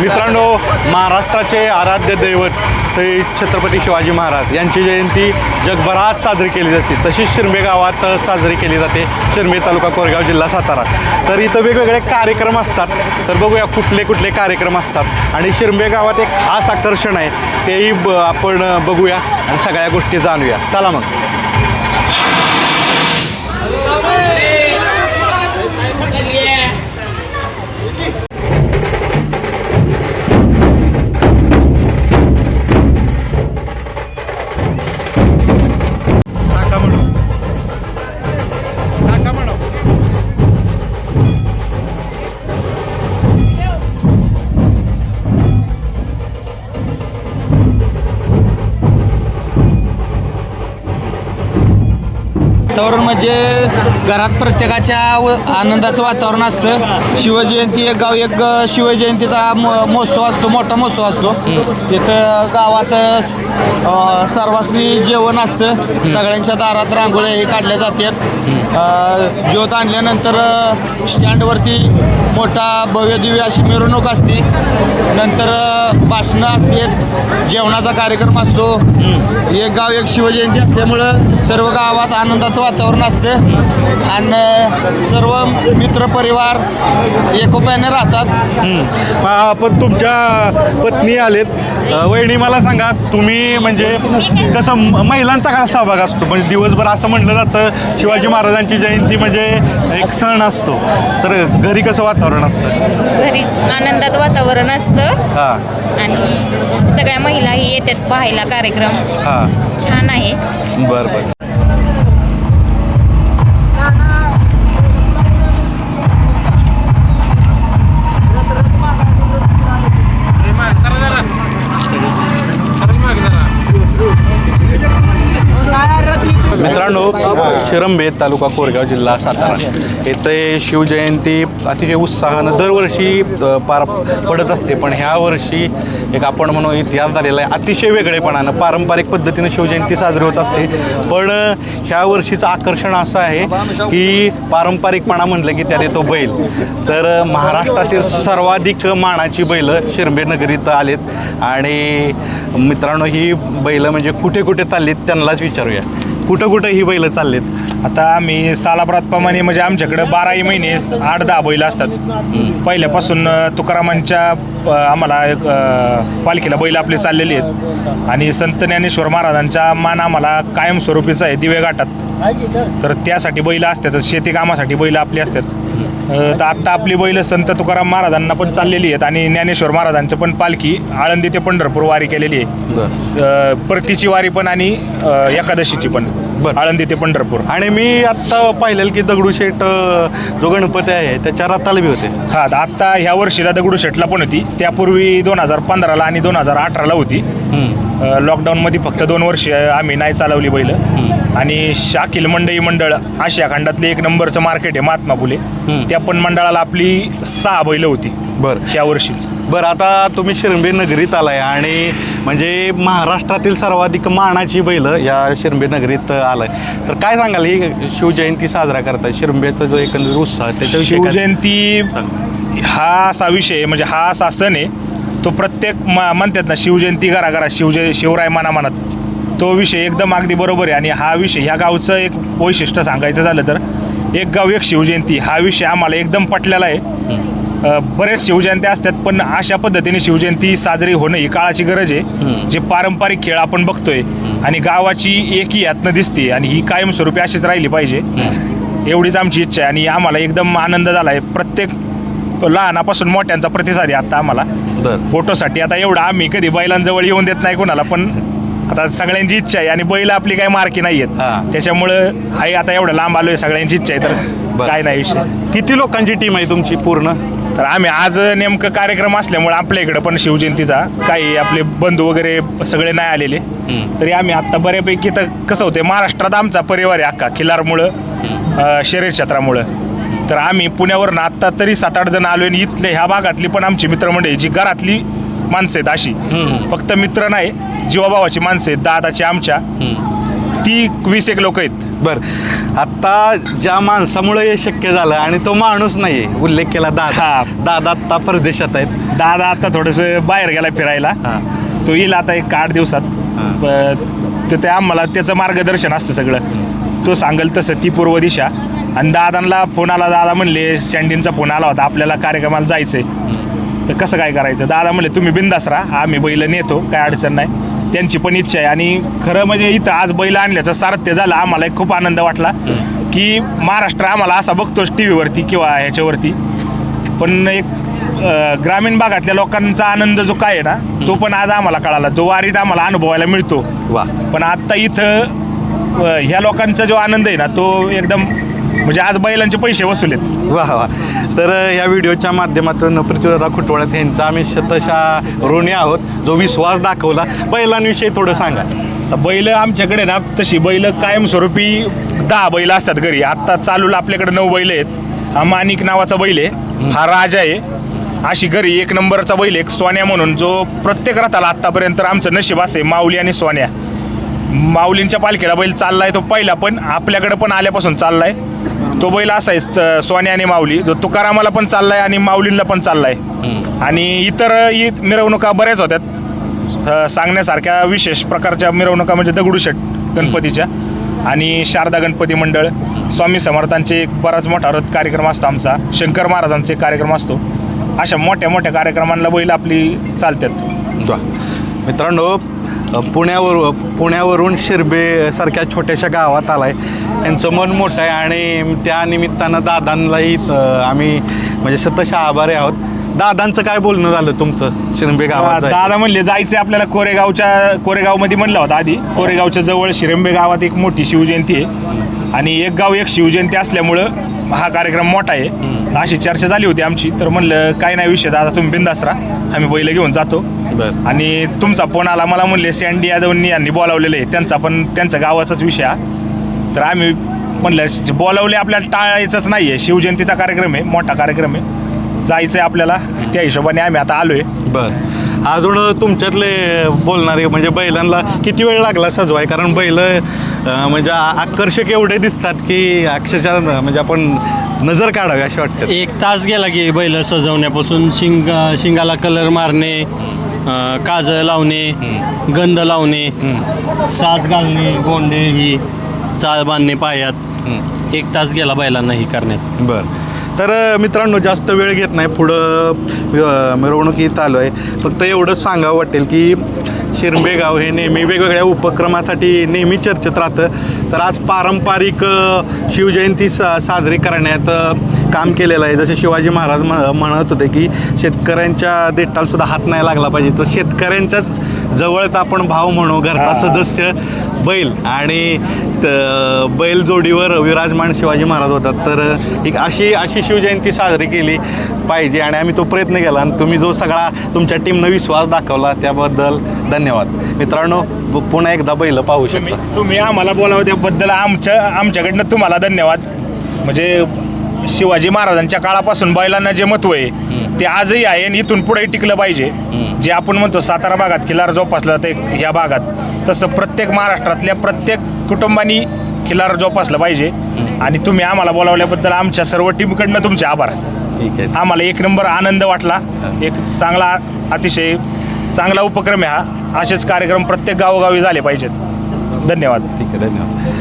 मित्रांनो महाराष्ट्राचे आराध्य दैवत ते छत्रपती शिवाजी महाराज यांची जयंती जगभरात साजरी केली जाते. तशीच शिरमे गावात साजरी केली जाते. शिरमे तालुका कोरेगाव जिल्हा सातारा. तर इथं वेगवेगळे कार्यक्रम असतात. तर बघूया कुठले कुठले कार्यक्रम असतात. आणि शिरमे गावात एक खास आकर्षण आहे. तेही ब आपण बघूया आणि सगळ्या गोष्टी जाणूया. चला मग. वातावरण म्हणजे घरात प्रत्येकाच्या व- आनंदाचं वातावरण असतं. शिवजयंती एक गाव एक शिवजयंतीचा म- महोत्सव असतो मोठा महोत्सव असतो. तिथं गावात स- सर्वांनी जेवण असतं. सगळ्यांच्या दारात रांगोळ्या हे काढल्या जातात. ज्योत आणल्यानंतर स्टँडवरती मोठा भव्य दिव्य अशी मिरवणूक असते. नंतर भाषणं असतात. जेवणाचा कार्यक्रम असतो. एक गाव एक शिवजयंती असल्यामुळं सर्व गावात आनंदाचं वातावरण असतं. आणि सर्व मित्रपरिवार एकोप्याने राहतात. पण तुमच्या पत्नी आलेत. वहिनी मला सांगा तुम्ही म्हणजे कसं महिलांचा काय सहभाग असतो? म्हणजे दिवसभर असं म्हटलं जातं शिवाजी महाराजांची जयंती म्हणजे एक सण असतो. तर घरी कसं वातावरण असतं? घरी आनंदात वातावरण असतं. हां. आणि सगळ्या महिलाही येतात पाहायला कार्यक्रम. हां. छान आहे. बरं बरं. शिरंबे तालुका कोरगाव जिल्हा सातारा. येथे शिवजयंती अतिशय उत्साहानं दरवर्षी पार पडत असते. पण ह्या वर्षी एक आपण म्हणू इतिहास झालेला आहे. अतिशय वेगळेपणानं पारंपरिक पद्धतीनं शिवजयंती साजरी होत असते. पण ह्या वर्षीचं आकर्षण असं आहे की पारंपरिकपणा म्हटलं की त्यात येतो बैल. तर महाराष्ट्रातील सर्वाधिक मानाची बैलं शिरंबे नगरीत आलेत. आणि मित्रांनो ही बैलं म्हणजे कुठे कुठे चाललीत त्यांनाच विचारूया. कुठं कुठं ही बैलं चाललीत? आता आम्ही सालाप्रमाणे म्हणजे आमच्याकडे बाराही महिने आठ दहा बैल असतात. पहिल्यापासून तुकारामांच्या आम्हाला एक, अ, पालखीला बैल आपले चाललेले आहेत. आणि संत ज्ञानेश्वर महाराजांचा मान आम्हाला कायमस्वरूपीचा आहे दिवे घाटात. तर त्यासाठी बैल असतात शेती कामासाठी बैल आपली असतात. अ, तर आत्ता आपली बैल संत तुकाराम महाराजांना पण चाललेली आहेत आणि ज्ञानेश्वर महाराजांचं पण पालखी आळंदी ते पंढरपूर वारी केलेली आहे. अ, परतीची वारी पण आणि अ, एकादशीची पण. बरं. आळंदी ते पंढरपूर. आणि मी आत्ता पाहिलेलं की दगडूशेठ अ, जो गणपती आहे त्याच्या रथाला बी होते. हा त आता ह्या वर्षीला दगडूशेठला पण होती. त्यापूर्वी दोन हजार पंधराला आणि दोन हजार अठराला होती. लॉकडाऊनमध्ये फक्त दोन वर्ष आम्ही नाही चालवली बैल. आणि शाकील मंडई मंडळ आशिया खंडातले एक नंबरचं मार्केट आहे महात्मा फुले. त्या पण मंडळाला आपली सहा बैल होती. बरं. ह्या वर्षीच. बरं आता तुम्ही शिरंबे नगरीत आलाय आणि म्हणजे महाराष्ट्रातील सर्वाधिक मानाची बैलं या शिरंबे नगरीत आलाय. तर काय सांगाल ही शिवजयंती साजरा करताय शिरंबेचा जो एकंदरीत उत्साह काय- शिवजयंती हा असा विषय म्हणजे हा असा सण आहे तो प्रत्येक म- म्हणतात ना शिवजयंती घरा घरा शिवजय शिवराय मना मनात तो विषय एकदम अगदी बरोबर आहे. आणि हा विषय ह्या गावचं एक वैशिष्ट्य सांगायचं झालं तर एक गाव एक शिवजयंती हा विषय आम्हाला एकदम पटलेला आहे. बरेच शिवजयंत्या असतात पण अशा पद्धतीने शिवजयंती साजरी होणं ही काळाची गरज आहे. जे पारंपरिक खेळ आपण बघतोय आणि गावाची एकी यातनं दिसते आणि ही कायमस्वरूपी अशीच राहिली पाहिजे. एवढीच आमची इच्छा आहे आणि आम्हाला एकदम आनंद झाला आहे. प्रत्येक लहानापासून मोठ्यांचा प्रतिसाद आहे आता आम्हाला. बरं. फोटोसाठी आता एवढं आम्ही कधी बैलांजवळ येऊन देत नाही कोणाला पण आता सगळ्यांची इच्छा आहे आणि बैल आपली काही मार्की नाही हा. आहेत त्याच्यामुळं हाही आता एवढं लांब आलोय सगळ्यांची इच्छा आहे तर बरं. काय नाही विषय. किती लोकांची टीम आहे तुमची पूर्ण? तर आम्ही आज नेमकं कार्यक्रम असल्यामुळे आपल्या इकडं पण शिवजयंतीचा काही आपले बंधू वगैरे सगळे नाही आलेले. तरी आम्ही आत्ता बऱ्यापैकी तर कसं होते महाराष्ट्रात आमचा परिवार आहे अख्खा खिलारमुळं अं, शर्यत क्षेत्रामुळं. तर आम्ही पुण्यावरून आत्ता तरी सात आठ जण आलो आणि इथले ह्या भागातली पण आमची मित्रमंडळी जी घरातली माणसं आहेत अशी. फक्त मित्र नाही जीवाभावाची माणसं आहेत दादाची आमच्या. ती वीस एक लोक आहेत. बर. आता ज्या माणसामुळे हे शक्य झालं आणि तो माणूस नाही उल्लेख केला दादा. दादा आत्ता परदेशात आहेत. दादा आता थोडंसं बाहेर गेला फिरायला. हा. तो येईल आता एक आठ दिवसात. प- तर ते आम्हाला त्याचं मार्गदर्शन असतं सगळं. तो सांगेल तसं ती पूर्व दिशा. आणि दादांना फोन आला दादा म्हणले सँडीनचा फोन आला होता आपल्याला कार्यक्रमाला जायचंय. तर कसं काय करायचं? दादा म्हणले तुम्ही बिंदास राहा आम्ही बैल नेतो काय अडचण नाही. त्यांची पण इच्छा आहे. आणि खरं म्हणजे इथं आज बैल आणल्याचं सारथ्य झालं आम्हाला एक खूप आनंद वाटला की महाराष्ट्र आम्हाला असा बघतोच टी व्हीवरती किंवा ह्याच्यावरती. पण एक ग्रामीण भागातल्या लोकांचा आनंद जो काय आहे ना तो पण आज आम्हाला कळाला. जो वारीत आम्हाला अनुभवायला मिळतो. वा. पण आत्ता इथं ह्या लोकांचा जो आनंद आहे ना तो एकदम म्हणजे आज बैलांचे पैसे वसूल आहेत. वा वा. तर या व्हिडिओच्या माध्यमातून पृथ्वीराव खुटवळत यांचा आम्ही शतशा ऋणी आहोत जो विश्वास दाखवला. बैलांविषयी थोडं सांगा. तर बैल आमच्याकडे ना तशी बैल कायमस्वरूपी दहा बैल असतात घरी. आत्ता चालूला आपल्याकडे नऊ बैल आहेत. हा माणिक नावाचा बैल आहे. हा राजा आहे. अशी घरी एक नंबरचा बैल एक सोन्या म्हणून जो प्रत्येक रथाला आत्तापर्यंत आमचं नशीब असे माऊली आणि सोन्या. माऊलींच्या पालखीला बैल चाललाय तो पहिला पण आपल्याकडे पण आल्यापासून चाललाय. तो बैल असा आहे सोन्या आणि माऊली. जो तुकारामाला पण चाललाय आणि माऊलींना पण चाललाय. आणि इतर इ- मिरवणुका बऱ्याच होत्यात. सांगण्यासारख्या विशेष प्रकारच्या मिरवणुका म्हणजे दगडूशेठ गणपतीच्या आणि शारदा गणपती मंडळ. स्वामी समर्थांचे एक बराच मोठा रथ कार्यक्रम असतो आमचा. शंकर महाराजांचे कार्यक्रम असतो. अशा मोठ्या मोठ्या कार्यक्रमांना बैल आपली चालतात मित्रांनो पुण्यावर पुण्यावरून शिरबे सारख्या छोट्याशा गावात आलाय. यांचं मन मोठं आहे आणि त्या निमित्तानं दादांनाही आम्ही म्हणजे शतशा आभारी आहोत. दादांचं काय बोलणं झालं तुमचं शिरबे गावात? दादा म्हणले जायचे आपल्याला कोरेगावच्या कोरेगावमध्ये म्हणलं होतं आधी. कोरेगावच्या जवळ शिरंबे गावात एक मोठी शिवजयंती आहे. आणि एक गाव एक शिवजयंती असल्यामुळं हा कार्यक्रम मोठा आहे. अशी चर्चा झाली होती आमची. तर म्हणलं काय नाही विषय दादा तुम्ही बिंदास राहा. आम्ही बैल घेऊन जातो. बरं. आणि तुमचा फोन आला मला म्हणले सँडी यादवनी यांनी बोलावलेलं आहे. त्यांचा पण त्यांचा गावाचाच विषय हा. तर आम्ही म्हणलं बोलावले आपल्याला टाळायचंच नाही आहे शिवजयंतीचा कार्यक्रम आहे मोठा कार्यक्रम आहे. जायचं आहे आपल्याला त्या हिशोबाने आम्ही आता आलो आहे बर. अजून तुमच्यातले बोलणारे म्हणजे बैलांना किती वेळ लागला सजवाय? कारण बैल अं, म्हणजे आ- आकर्षक एवढे दिसतात की अक्षरशः म्हणजे आपण नजर काढावी अशी वाटतं. एक तास गेला की बैल सजवण्यापासून शिंग शिंगाला कलर मारणे अं, काजळ लावणे गंध लावणे साज घालणे गोंडे ही चाळ बांधणे पायात. एक तास गेला बैलांना ही करण्यात. बर. तर अ, मित्रांनो जास्त वेळ घेत नाही. पुढं अ, मिरवणुकीत आलो आहे फक्त एवढंच सांगावं वाटेल की शिरंबे गाव हे नेहमी वेगवेगळ्या उपक्रमासाठी नेहमी चर्चेत राहतं. तर आज पारंपरिक शिवजयंती सा साजरी करण्यात काम केलेलं आहे. जसे शिवाजी महाराज म्ह म्हणत होते की शेतकऱ्यांच्या देठाला सुद्धा हात नाही लागला पाहिजे. तर शेतकऱ्यांच्याच जवळच आपण भाव म्हणू घरचा सदस्य बैल आणि त- बैल जोडीवर विराजमान शिवाजी महाराज होतात. तर एक अशी अशी शिवजयंती साजरी केली पाहिजे आणि आम्ही तो प्रयत्न केला आणि तुम्ही जो सगळा तुमच्या टीमनं विश्वास दाखवला त्याबद्दल धन्यवाद. मित्रांनो पुन्हा एकदा बैल पाहू शकता. तुम्ही आम्हाला बोलावं त्याबद्दल आमच्या आमच्याकडनं तुम्हाला धन्यवाद. म्हणजे शिवाजी महाराजांच्या काळापासून बैलांना जे महत्त्व आहे ते आजही आहे आणि इथून पुढे टिकलं पाहिजे. जे आपण म्हणतो सातारा भागात खिलार जोपासलं जाते ह्या भागात. तसं प्रत्येक महाराष्ट्रातल्या प्रत्येक कुटुंबानी खिलार जोपासलं पाहिजे. आणि तुम्ही आम्हाला बोलावल्याबद्दल आमच्या सर्व टीमकडनं तुमचे आभार. ठीक आहे. आम्हाला एक नंबर आनंद वाटला. एक चांगला अतिशय चांगला उपक्रम आहे हा. असेच कार्यक्रम प्रत्येक गावोगावी झाले पाहिजेत. धन्यवाद. ठीक आहे धन्यवाद.